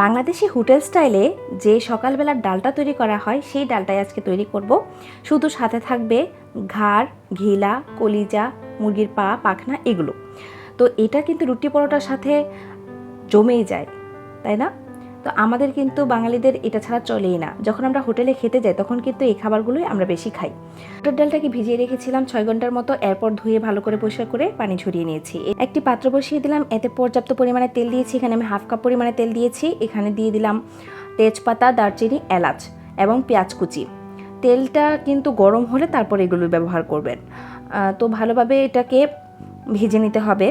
Bangladeshi hotel স্টাইলে যে সকালবেলার ডালটা তৈরি করা হয়, সেই ডালটাই আজকে তৈরি করব। শুধু সাথে থাকবে ঘাড়, ঘিলা, কলিজা, মুরগির পা, পাখনা এগুলো। তো এটা কিন্তু রুটি পরোটার সাথে জমেই যায়, তাই না? তো আমাদের কিন্তু বাঙালিদের এটা ছাড়া চলেই না। যখন আমরা হোটেলে খেতে যাই, তখন কিন্তু এই খাবারগুলোই আমরা বেশি খাই। বুটের ডালটাকে ভিজিয়ে রেখেছিলাম ছয় ঘণ্টার মতো, এরপর ধুয়ে ভালো করে পরিষ্কার করে পানি ঝরিয়ে নিয়েছি। একটি পাত্র বসিয়ে দিলাম, এতে পর্যাপ্ত পরিমাণে তেল দিয়েছি, এখানে আমি হাফ কাপ পরিমাণে তেল দিয়েছি। এখানে দিয়ে দিলাম তেজপাতা, দারচিনি, এলাচ এবং পেঁয়াজ কুচি। তেলটা কিন্তু গরম হলে তারপর এগুলো ব্যবহার করবেন। তো ভালোভাবে এটাকে ভেজে নিতে হবে।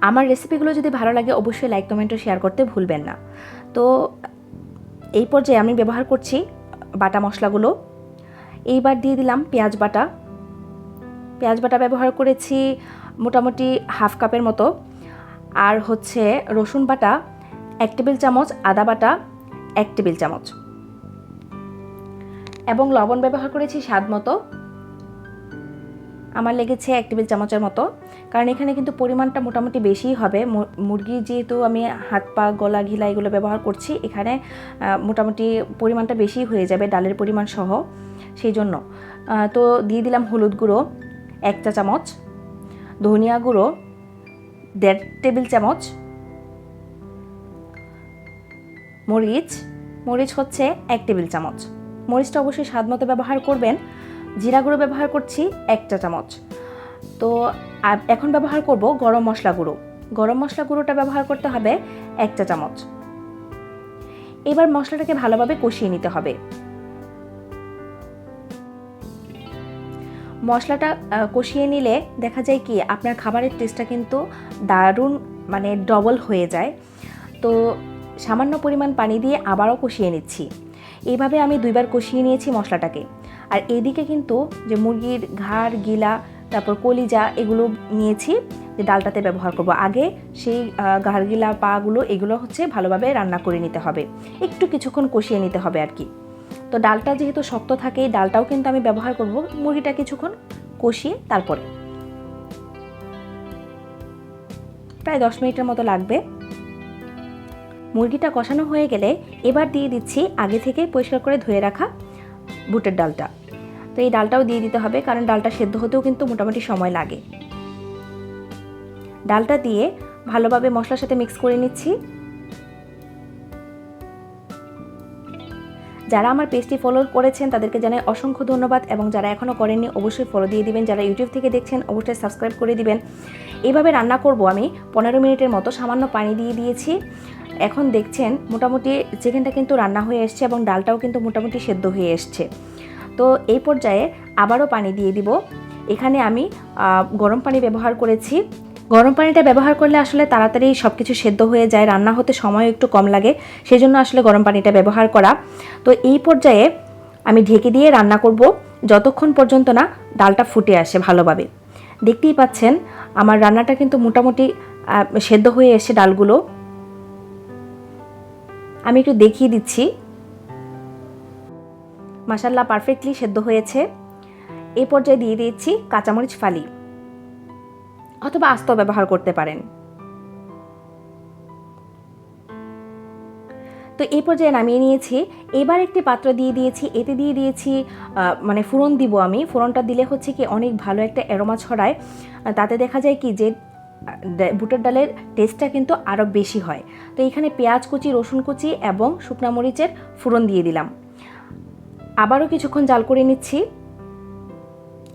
আমার রেসিপিগুলো যদি ভালো লাগে, অবশ্যই লাইক কমেন্ট শেয়ার করতে ভুলবেন না। তো এই পর্যায়ে আমি ব্যবহার করছি বাটা মশলাগুলো। এইবার দিয়ে দিলাম পেঁয়াজ বাটা। পেঁয়াজ বাটা ব্যবহার করেছি মোটামুটি হাফ কাপের মতো। আর হচ্ছে রসুন বাটা, এক টেবিল চামচ আদা বাটা, এক টেবিল চামচ। এবং লবণ ব্যবহার করেছি স্বাদ মতো। আমার লেগেছে এক টেবিল চামচের মতো। কারণ এখানে কিন্তু পরিমাণটা মোটামুটি বেশিই হবে। মুরগি যেহেতু আমি হাত পা, গলা, ঘিলা এগুলো ব্যবহার করছি, এখানে মোটামুটি পরিমাণটা বেশি হয়ে যাবে ডালের পরিমাণ সহ। সেই জন্য তো দিয়ে দিলাম হলুদ গুঁড়ো, এক চা চামচ, ধনিয়া গুঁড়ো, দেড় টেবিল চামচ, মরিচ মরিচ হচ্ছে এক টেবিল চামচ। মরিচটা অবশ্যই স্বাদ মতো ব্যবহার করবেন। জিরা গুঁড়ো ব্যবহার করছি এক চা চামচ তো এখন ব্যবহার করব গরম মশলা গুঁড়ো। গরম মশলা গুঁড়োটা ব্যবহার করতে হবে এক চা চামচ এবার মশলাটাকে ভালোভাবে কষিয়ে নিতে হবে। মশলাটা কষিয়ে নিলে দেখা যায় কি, আপনার খাবারের টেস্টটা কিন্তু দারুণ মানে ডবল হয়ে যায়। তো, সামান্য পরিমাণ পানি দিয়ে আবারও কষিয়ে নিচ্ছি। এইভাবে আমি দুইবার কষিয়ে নিয়েছি মশলাটাকে। আর এইদিকে কিন্তু যে মুরগির ঘাড় গিলা তারপর কলিজা এগুলো নিয়েছি যে ডালটাতে ব্যবহার করব। আগে সেই আহ, ঘাড় গিলা পাগুলো এগুলো হচ্ছে ভালোভাবে রান্না করে নিতে হবে। একটু কিছুক্ষণ কষিয়ে নিতে হবে আর কি। তো ডালটা যেহেতু শক্ত থাকে ডালটাও কিন্তু আমি ব্যবহার করব। মুরগিটা কিছুক্ষণ কষিয়ে তারপরে। প্রায় দশ মিনিটের মতো লাগবে। মুরগিটা কষানো হয়ে গেলে এবার দিয়ে দিচ্ছি আগে থেকে পরিষ্কার করে ধুয়ে রাখা বুটের ডালটা। তো এই ডালটাও দিয়ে দিতে হবে, কারণ ডালটা সেদ্ধ হতেও কিন্তু মোটামুটি সময় লাগে। ডালটা দিয়ে ভালোভাবে মশলার সাথে মিক্স করে নিচ্ছি। যারা আমার পেজটি ফলো করেছেন, তাদেরকে জানাই অসংখ্য ধন্যবাদ এবং যারা এখনও করেননি, অবশ্যই ফলো দিয়ে দিবেন। যারা ইউটিউব থেকে দেখছেন, অবশ্যই সাবস্ক্রাইব করে দিবেন। এইভাবে রান্না করব আমি পনেরো মিনিটের মতো, সামান্য পানি দিয়ে দিয়েছি। এখন দেখছেন, মোটামুটি চিকেনটা কিন্তু রান্না হয়ে এসছে এবং ডালটাও কিন্তু মোটামুটি সেদ্ধ হয়ে এসছে। তো এই পর্যায়ে আবারও পানি দিয়ে দিব। এখানে আমি গরম পানি ব্যবহার করেছি। গরম পানিটা ব্যবহার করলে আসলে তাড়াতাড়ি সব কিছু সেদ্ধ হয়ে যায়, রান্না হতে সময় একটু কম লাগে সেই জন্য আসলে গরম পানিটা ব্যবহার করা। তো এই পর্যায়ে আমি ঢেকে দিয়ে রান্না করব, যতক্ষণ পর্যন্ত না ডালটা ফুটে আসে ভালোভাবে। দেখতেই পাচ্ছেন, আমার রান্নাটা কিন্তু মোটামুটি সেদ্ধ হয়ে এসে ডালগুলো। আমি একটু দেখিয়ে দিচ্ছি। মাসাল্লাহ পারফেক্টলি সেদ্ধ হয়েছে। এই পর্যায়ে দিয়ে দিচ্ছি কাঁচামরিচ ফালি, অথবা আস্ত ব্যবহার করতে পারেন। তো এই পর্যায়ে নামিয়ে নিয়েছি। এবার একটি পাত্র দিয়ে দিয়েছি, এতে দিয়ে দিয়েছি মানে ফোড়ন দিব আমি। ফোড়নটা দিলে হচ্ছে কি অনেক ভালো একটা অ্যারোমা ছড়ায়। তাতে দেখা যায় কি যে বুটের ডালের টেস্টটা কিন্তু আরও বেশি হয়। তো এখানে পেঁয়াজ কুচি, রসুন কুচি এবং শুকনা মরিচের ফোড়ন দিয়ে দিলাম। আবারও কিছুক্ষণ জাল করে নিচ্ছি।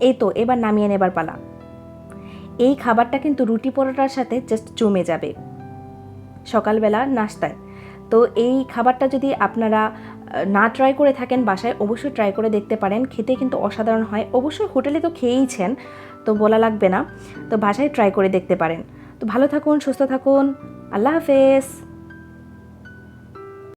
এই তো, এবার নামিয়ে নেবার পালা। এই খাবারটা কিন্তু রুটি পরোটার সাথে জাস্ট জমে যাবে। সকালবেলা নাস্তায়। তো এই খাবারটা যদি আপনারা না ট্রাই করে থাকেন বাসায়, অবশ্যই ট্রাই করে দেখতে পারেন। খেতে কিন্তু অসাধারণ হয়। অবশ্যই হোটেলে তো খেয়েইছেন, তো বলা লাগবে না। তো বাসায় ট্রাই করে দেখতে পারেন। তো ভালো থাকুন, সুস্থ থাকুন। আল্লাহ হাফেজ।